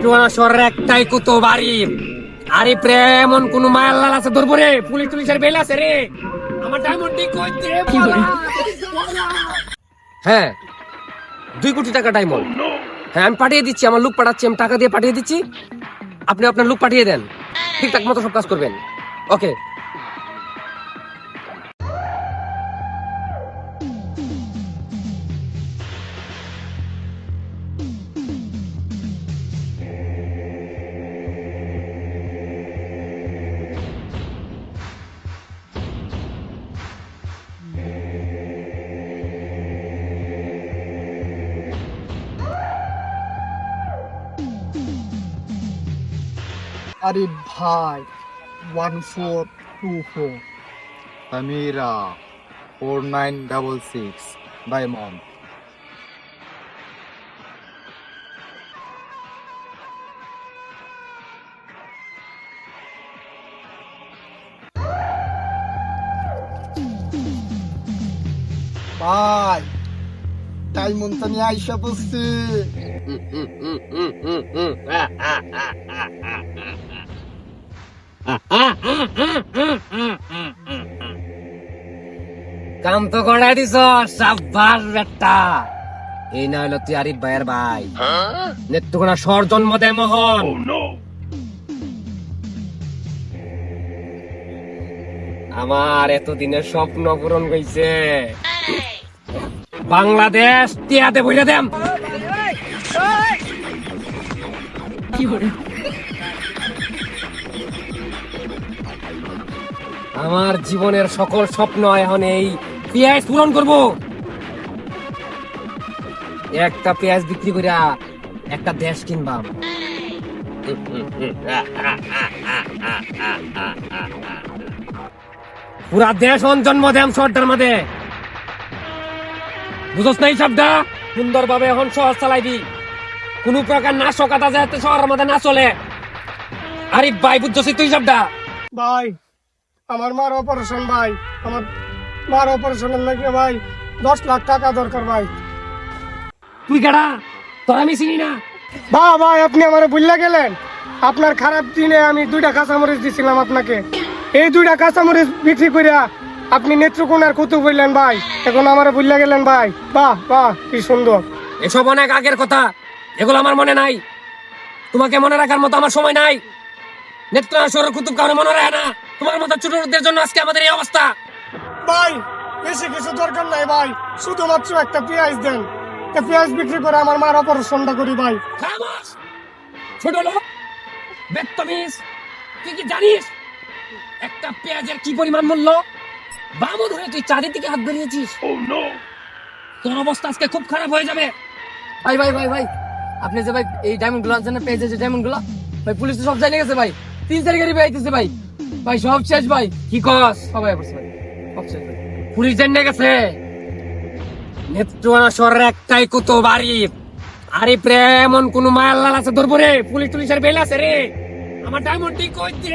নেত্রকোনা শহরের একটাই কুতো বাড়ি। আরে প্রেমন কোন মায়ের লাল আছে ধরবো রে পুলিশ টুলিশের বেল আছে রে। আমার ডায়মন্ড কইতে হ্যাঁ দুই কোটি টাকা ডায়মন্ড হ্যাঁ আমি পাঠিয়ে দিচ্ছি আমার লোক পাঠাচ্ছি আমি টাকা দিয়ে পাঠিয়ে দিচ্ছি। আপনি আপনার লুক পাঠিয়ে দেন। ঠিকঠাক মতো সব কাজ করবেন। ওকে আরে ভাই ওয়ান ফোর টু ফোর আমিরা four nine double six diamond. ভাই ডায়মন্ড তো নিয়ে আইসা বসছে। কাম তো করাই দিছ সাব্বাস বেটা। এই না হলো তুই আরিফ ভাইয়ের ভাই। নেত্রকোনা সর জন্ম দেয় মোহন। আমার এতদিনের স্বপ্ন পূরণ হয়েছে বাংলাদেশ টিয়াতে বইলে দেম। আমার জীবনের সকল স্বপ্ন এখন এই পেঁয়াজ পূরণ করব। একটা পেঁয়াজ বিক্রি করিয়া একটা দেশ কিনবাম। পুরা দেশ অন জন্ম দেম সর্দার মধ্যে বুঝস নাই শব্দ সুন্দর ভাবে এখন শহর চালাইবি কোন প্রকার না সকাতা যাতে শহরের মধ্যে না চলে। আরে ভাই বুঝছিস তুই শব্দ ভাই আমার মার অপারেশন ভাই আমার মার অপারেশনের লাগে ভাই দশ লাখ টাকা দরকার ভাই। তুই কেডা? তোর আমি চিনি না। বা ভাই আপনি আমার ভুললে গেলেন? আপনার খারাপ দিনে আমি দুইটা কাঁচামরিচ দিছিলাম আপনাকে। এই দুইটা কাঁচামরিচ বিক্রি করিয়া আপনি নেত্রকোনার কুতু বললেন ভাই। এখন আমার ভুললে গেলেন ভাই। বাহ বাহ কি সুন্দর। এসব অনেক আগের কথা। এগুলো আমার মনে নাই। তোমাকে মনে রাখার মতো আমার সময় নাই। নেত্রাসরের কুতুব কারও মনে রাখে না। তোমার মতো ছোটদের জন্য আজকে আমাদের এই অবস্থা। ভাই বেশি কিছু দরকার নাই ভাই। শুধুমাত্র একটা পেঁয়াজ দেন। পেঁয়াজ বিক্রি করে আমার মার অপারেশনটা করি ভাই। ছোট লোক বেত্তমিস তুই কি জানিস? একটা পেঁয়াজের কি পরিমাণ মূল্য? বামন হয়ে তুই চারিদিকে হাত বেরিয়েছিস তোর অবস্থা আজকে খুব খারাপ হয়ে যাবে। ভাই ভাই ভাই ভাই আপনি যে ভাই এই ডায়মন্ডগুলো আনছেন পেয়েছে যে ডায়মন্ডগুলো? ভাই পুলিশ তো সব জানিয়ে গেছে ভাই। তিন বেড়াইতেছে ভাই। ভাই সব শেষ ভাই। কি কস? সবাই পড়ছে ভাই। সব শেষ ভাই। পুলিশ জানিয়ে গেছে। নেত্রকোনা শহরের একটাই কুতো বাড়ি। আরে প্রেমন কোন মায়ার লাল আছে ধরবো রে পুলিশ টুলিশের বেল আছে রে। আমার ডায়মন্ড ঠিক করছে